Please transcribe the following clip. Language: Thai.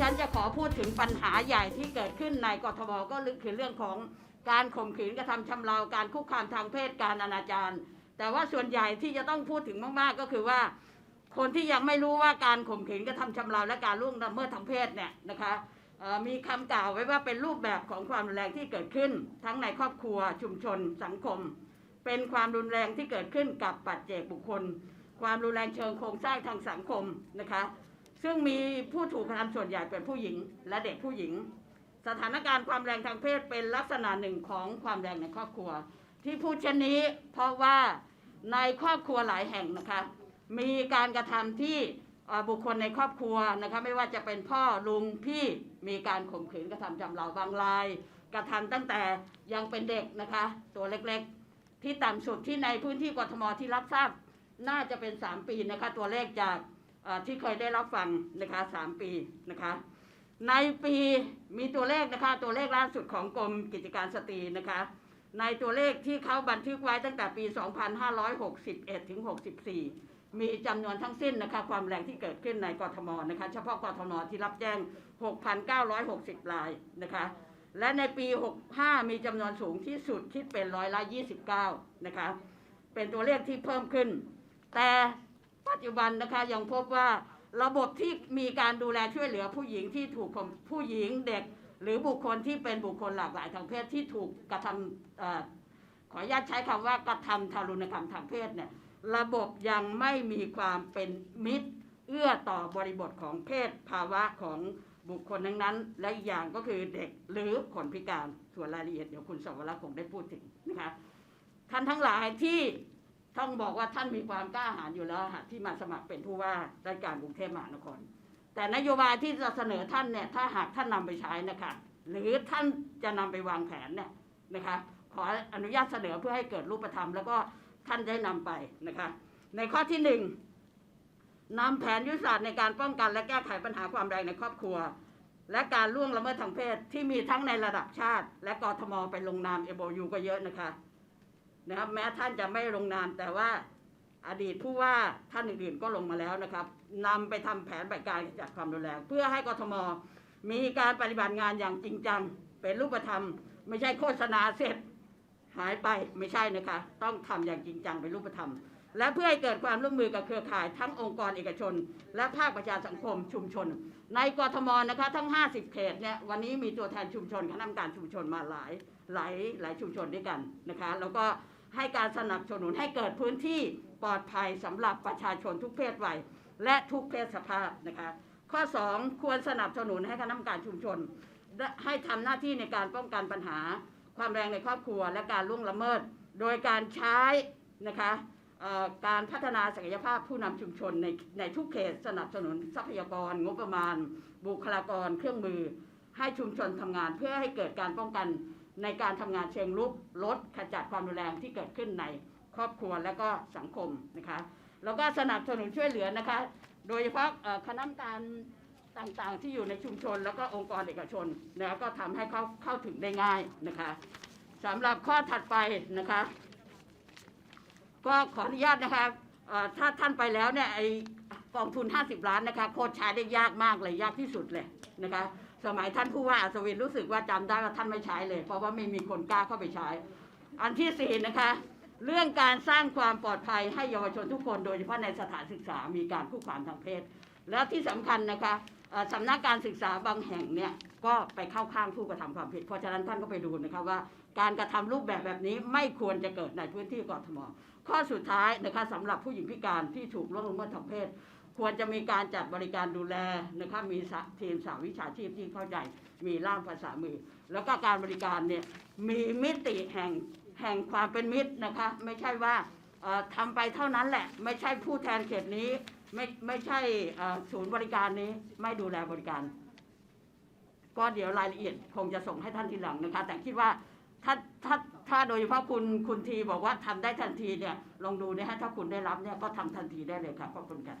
ฉันจะขอพูดถึงปัญหาใหญ่ที่เกิดขึ้นในกทมก็คือเรื่องของการข่มขืนกระทำชำเราการคุกคามทางเพศการอนาจารแต่ว่าส่วนใหญ่ที่จะต้องพูดถึงมากๆก็คือว่า คนที่ยังไม่รู้ว่าการข่มขืนกระทำชำเราและการล่วงละเมิดทางเพศเนี่ยนะคะมีคำกล่าวไว้ว่าเป็นรูปแบบของความรุนแรงที่เกิดขึ้น ทั้งในครอบครัวชุมชน สังคม เป็นความรุนแรงที่เกิดขึ้นกับปัจเจกบุคคล ความรุนแรงเชิงโครงสร้างทางสังคมนะคะ ซึ่งมีผู้ถูกกระทำส่วนใหญ่เป็นผู้หญิงและเด็กผู้หญิง สถานการณ์ความแรงทางเพศเป็นลักษณะหนึ่งของความแรงในครอบครัว ที่พูดเช่นนี้เพราะว่าในครอบครัวหลายแห่งนะคะมีการกระทำที่บุคคลในครอบครัวนะคะไม่ว่าจะเป็นพ่อลุงพี่มีการข่มขืนกระทำจำเราบางราย กระทำตั้งแต่ยังเป็นเด็กนะคะตัวเล็กๆ ที่ต่ำสุดที่ในพื้นที่กทมที่รับทราบน่าจะเป็น 3 ปีนะคะตัวเลขจาก ที่เคยได้รับฟังนะคะ3ปีนะคะในปีมีตัวเลขนะคะตัวเลขล่าสุดของกรมกิจการสตรีนะคะในตัวเลขที่เขาบันทึกไว้ตั้งแต่ปี 2561 ถึง 64 มีจำนวนทั้งสิ้นนะคะความแรงที่เกิดขึ้นในกทมนะคะเฉพาะกทมที่รับแจ้ง 6,960 รายนะคะและในปี 65 มีจำนวนสูงที่สุดคิดเป็นร้อยละ 29 นะคะเป็นตัวเลขที่เพิ่มขึ้น แต่ ปัจจุบันนะคะยังพบว่าระบบที่มีการดูแลช่วยเหลือผู้หญิงที่ถูกข่มผู้หญิงเด็ก หรือบุคคลที่เป็นบุคคลหลากหลายทางเพศที่ถูกกระทำออขออนุญาตใช้คำว่ากระทำทารุณกรรมทางเพศเนี่ยระบบยังไม่มีความเป็นมิตร เอื้อต่อบริบทของเพศภาวะของบุคคลทั้งนั้น และอีกอย่างก็คือเด็กหรือคนพิการส่วนรายละเอียดเดี๋ยวคุณสวรรค์คงได้พูดถึงนะคะท่านทั้งหลายที่ ต้องบอกว่าท่านมีความกล้าหาญอยู่แล้วหากที่มาสมัครเป็นผู้ว่าราชการกรุงเทพมหานคร แต่นโยบายที่จะเสนอท่านเนี่ยถ้าหากท่านนำไปใช้นะคะหรือท่านจะนำไปวางแผนเนี่ยนะคะขออนุญาตเสนอเพื่อให้เกิดรูปธรรม แล้วก็ท่านได้นำไปนะคะในข้อที่หนึ่งนำแผนยุทธศาสตร์ในการป้องกันและแก้ไขปัญหาความแรงในครอบครัว และการล่วงละเมิดทางเพศที่มีทั้งในระดับชาติ และกรทมไปลงนามเอโบยูก็เยอะนะคะ นะครับแม้ท่านจะไม่ลงนามแต่ว่าอดีตผู้ว่าท่านอื่นๆก็ลงมาแล้วนะครับนำไปทำแผนปฏิการจัดความรุนแรงเพื่อให้กทม มีการปฏิบัติงานอย่างจริงจัง เป็นรูปธรรม ไม่ใช่โฆษณาเสร็จหายไปไม่ใช่นะคะ ต้องทำอย่างจริงจังเป็นรูปธรรม และเพื่อให้เกิดความร่วมมือกับเครือข่ายทั้งองค์กรเอกชน และภาคประชาสังคมชุมชน ในกทมนะคะทั้ง 50 เขตเนี่ยวันนี้มีตัวแทนชุมชนคณะกรรมการชุมชนมาหลาย หลายหลายชุมชนด้วยกันนะคะแล้วก็ให้การสนับสนุนให้เกิดพื้นที่ปลอดภัยสำหรับประชาชนทุกเพศวัยและทุกเพศสภาพนะคะข้อ 2 ควรสนับสนุนให้คณะกรรมการชุมชน ให้ทำหน้าที่ในการป้องกันปัญหา ความแรงในครอบครัว และการล่วงละเมิด โดยการใช้นะคะการพัฒนาศักยภาพผู้นำชุมชนในในทุกเขตสนับสนุนทรัพยากร งบประมาณ บุคลากร เครื่องมือ ให้ชุมชนทำงาน เพื่อให้เกิดการป้องกัน ในการทำงานเชิงรุกลดขจัดความรุนแรงที่เกิดขึ้นในครอบครัวและก็สังคมนะคะแล้วก็สนับสนุนช่วยเหลือนะคะ โดยเฉพาะคณะกรรมการต่างๆ ที่อยู่ในชุมชน แล้วก็องค์กรเอกชนนะก็ทำให้เขาเข้าถึงได้ง่ายนะคะสำหรับข้อถัดไปนะคะ ก็ขออนุญาตนะคะถ้าท่านไปแล้วเนี่ยไอกองทุน 50 ล้านนะคะโคตรใช้ได้ยากมากเลยยากที่สุดเลยนะคะ สมัยท่านผู้ว่าอัศวินรู้สึกว่าจำได้ว่าท่านไม่ใช้เลย เพราะว่าไม่มีคนกล้าเข้าไปใช้ อันที่สี่นะคะ เรื่องการสร้างความปลอดภัยให้เยาวชนทุกคนโดยเฉพาะในสถานศึกษามีการคุกคามทางเพศ แล้วที่สำคัญนะคะสำนักการศึกษาบางแห่งเนี่ยก็ไปเข้าข้างผู้กระทำความผิด เพราะฉะนั้นท่านก็ไปดูนะคะว่า การกระทำรูปแบบแบบนี้ไม่ควรจะเกิดในพื้นที่กทมข้อสุดท้ายนะคะสำหรับผู้หญิงพิการที่ถูกล่วงละเมิดทางเพศ ควรจะมีการจัดบริการดูแลนะคะมีทีมสาวิชาชีพที่เข้าใจ มีล่ามภาษามือ แล้วก็การบริการเนี่ยมีมิติแห่งแห่งความเป็นมิตรนะคะ ไม่ใช่ว่าเอ่อทำไปเท่านั้นแหละ ไม่ใช่ผู้แทนเขตนี้ ไม่ไม่ใช่ศูนย์บริการนี้ไม่ดูแลบริการ ก็เดี๋ยวรายละเอียดคงจะส่งให้ท่านทีหลังนะคะ แต่คิดว่าถ้าถ้าถ้าโดยเฉพาะคุณคุณทีบอกว่าทำได้ทันทีเนี่ยลองดูนะฮะถ้าคุณได้รับเนี่ยก็ทำทันทีได้เลยค่ะขอบคุณค่ะ